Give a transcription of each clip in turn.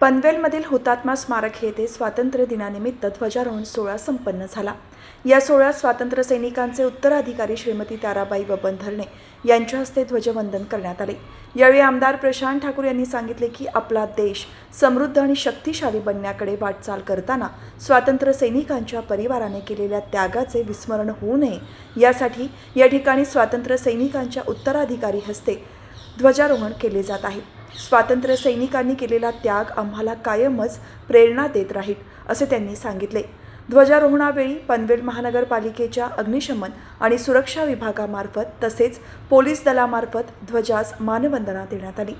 पनवेलमधील हुतात्मा स्मारक येथे स्वातंत्र्य दिनानिमित्त ध्वजारोहण सोहळा संपन्न झाला. या सोहळ्यात स्वातंत्र्य सैनिकांचे उत्तराधिकारी श्रीमती ताराबाई बबन धरणे यांच्या हस्ते ध्वजवंदन करण्यात आले. यावेळी आमदार प्रशांत ठाकूर यांनी सांगितले की आपला देश समृद्ध आणि शक्तिशाली बनण्याकडे वाटचाल करताना स्वातंत्र्य सैनिकांच्या परिवाराने केलेल्या त्यागाचे विस्मरण होऊ नये. यासाठी या ठिकाणी स्वातंत्र्य सैनिकांच्या उत्तराधिकारी हस्ते ध्वजारोहण केले जात आहे. स्वातंत्र्य सैनिकांनी केलेला त्याग आम्हाला कायमच प्रेरणा देत राहील असे त्यांनी सांगितले. ध्वजारोहणावेळी पनवेल महानगरपालिकेच्या अग्निशमन आणि सुरक्षा विभागामार्फत तसेच पोलीस दलामार्फत ध्वजास मानवंदना देण्यात आली.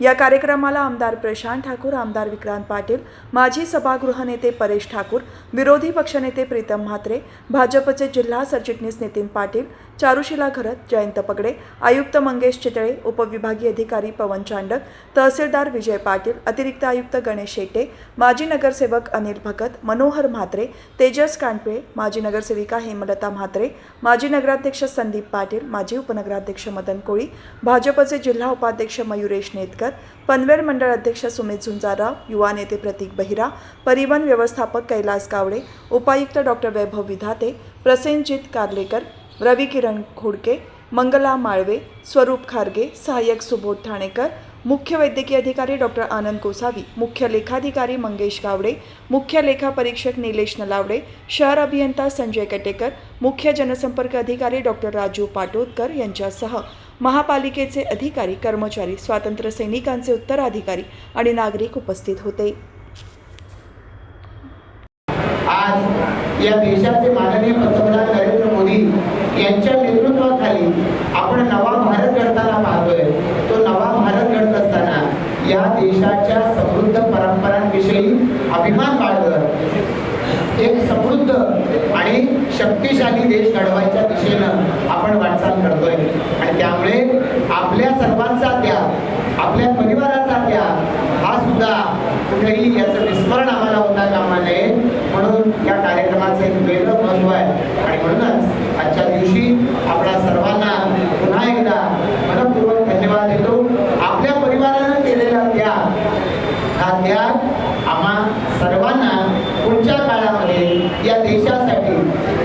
या कार्यक्रमाला आमदार प्रशांत ठाकूर आमदार विक्रांत पाटील माजी सभागृहनेते परेश ठाकूर विरोधी पक्षनेते प्रीतम म्हात्रे भाजपचे जिल्हा सरचिटणीस नितीन पाटील चारुशिला घरत जयंत पगडे आयुक्त मंगेश चितळे उपविभागीय अधिकारी पवन चांडक तहसीलदार विजय पाटील अतिरिक्त आयुक्त गणेश शेटे माजी नगरसेवक अनिल भगत मनोहर म्हात्रे तेजस कांडपे माजी नगरसेविका हेमलता म्हात्रे माजी नगराध्यक्ष संदीप पाटील माजी उपनगराध्यक्ष मदन कोळी भाजपचे जिल्हा उपाध्यक्ष मयुरेश नेतकर पनवेल मंडळ अध्यक्ष सुमित झुंजारराव युवा नेते प्रतीक बहिरा परिवहन व्यवस्थापक कैलास गावडे उपायुक्त डॉक्टर वैभव विधाते प्रसेनजित कार्लेकर रवी किरण खोडके मंगला माळवे स्वरूप खारगे सहाय्यक सुबोध ठाणेकर मुख्य वैद्यकीय अधिकारी डॉक्टर आनंद गोसावी मुख्य लेखाधिकारी मंगेश गावडे मुख्य लेखा परीक्षक निलेश नलावडे शहर अभियंता संजय कटेकर मुख्य जनसंपर्क अधिकारी डॉक्टर राजू पाटोदकर यांच्यासह महापालिकेचे अधिकारी कर्मचारी स्वातंत्र्य सैनिकांचे उत्तराधिकारी आणि नागरिक उपस्थित होते. आज या देशाचे माननीय पंतप्रधान नरेंद्र मोदी यांच्या नेतृत्वाखाली आपण नवा भारत घडताना पाहतोय. तो नवा भारत घडत असताना या देशाच्या समृद्ध परंपरांविषयी अभिमान बाळगत एक समृद्ध आणि शक्तिशाली देश घडवायच्या दिशेनं आपण वाटचाल करतोय आणि त्यामुळे आपल्या सर्वांचा त्याग आपल्या परिवाराचा त्याग हा सुद्धा कुठेही याचं विस्मरण आम्हाला होता कामा नये. म्हणून या कार्यक्रमाचं एक वेगळं महत्त्व आहे. आणि म्हणूनच आजच्या दिवशी आपल्या सर्वांना पुन्हा एकदा मनपूर्वक धन्यवाद देतो. आपल्या परिवारानं केलेला त्याग हा त्याग आम्हा सर्वांना पुढच्या काळामध्ये या देशासाठी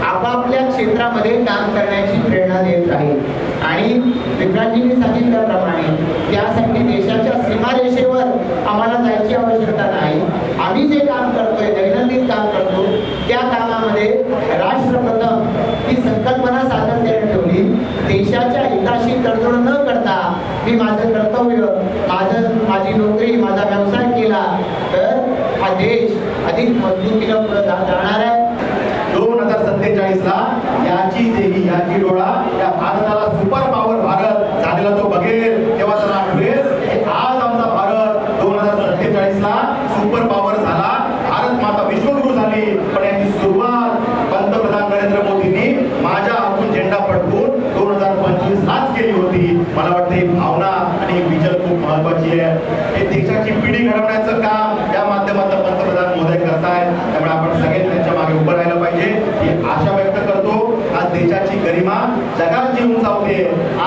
आपापल्या क्षेत्रामध्ये काम करण्याची प्रेरणा देत राहील. आणि विक्रांतजींनी सांगितल्याप्रमाणे त्यासाठी देशाच्या सीमारेषेवर आम्हाला जायची आवश्यकता नाही. आम्ही जे काम करतोय दैनंदिन काम करतो त्या कामामध्ये राष्ट्रप्रथम ही संकल्पना सातत्याने ठेवली. देशाच्या हिताशी तडजोड न करता मी माझं कर्तव्य माझं माझी नोकरी माझा व्यवसाय केला तर हा देश अधिक मजबूतीला पुढे जात आहे. दोन हजार सत्तेचाळीस ला याची देही याची डोळा या भारताला सुपर पॉवर भारत झालेला तो बघेल तेव्हा त्याला आठवेल की आज आमचा भारत दोन हजार सत्तेचाळीस ला सुपर पॉवर झाला भारत माता विश्वगुरु झाली पण याची सुरुवात पंतप्रधान नरेंद्र मोदींनी माझ्या हातून झेंडा फडकून दोन हजार पंचवीस लाच केली होती मला वाटतं ही भावना आणि ही विजन खूप महत्वाची आहे हे पिढी घडवण्याचं काम या माध्यमातून पंतप्रधान मोदी करताय त्यामुळे आपण सगळे त्यांच्या मागे उभं राहिलं पाहिजे. ही आशा व्यक्त करतो. आज देशाची गरिमा जगात जी उंचावते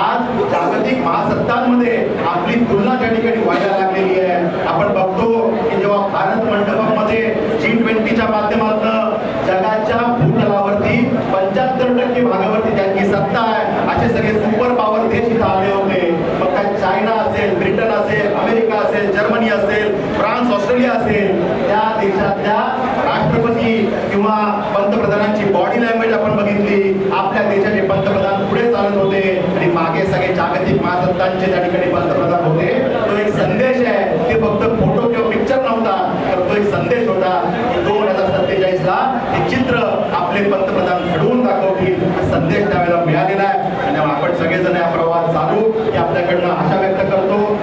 आज जागतिक महासत्तांमध्ये आपली तुलना त्या ठिकाणी व्हायला लागलेली आहे. आपण बघतो की जेव्हा भारत मंडपामध्ये जी ट्वेंटीच्या माध्यमातून जगाच्या भूतलावरती पंच्याहत्तर टक्के भागावरती त्यांची सत्ता आहे. असे सगळे सुपर पॉवर देश इथं आले होते मग काय चायना असेल ब्रिटन असेल अमेरिका असेल जर्मनी असेल फ्रान्स ऑस्ट्रेलिया असेल त्या देशातल्या राष्ट्रपती किंवा पंतप्रधानांची बॉडी लँग्वेज आपण बघितली. आपल्या देशाचे पंतप्रधान पुढे चालत होते आणि मागे सगळे जागतिक महासत्तांचे त्या ठिकाणी पंतप्रधान होते. तो एक संदेश आहे ते फक्त फोटो किंवा पिक्चर नव्हता तर तो एक संदेश होता की दोन हजार सत्तेचाळीस ला हे चित्र आपले पंतप्रधान घडवून दाखवतील. संदेश त्यावेळेला मिळालेला आहे. आणि आपण सगळेजण या प्रवाहात चालू. की आपल्याकडनं आशा व्यक्त करतो.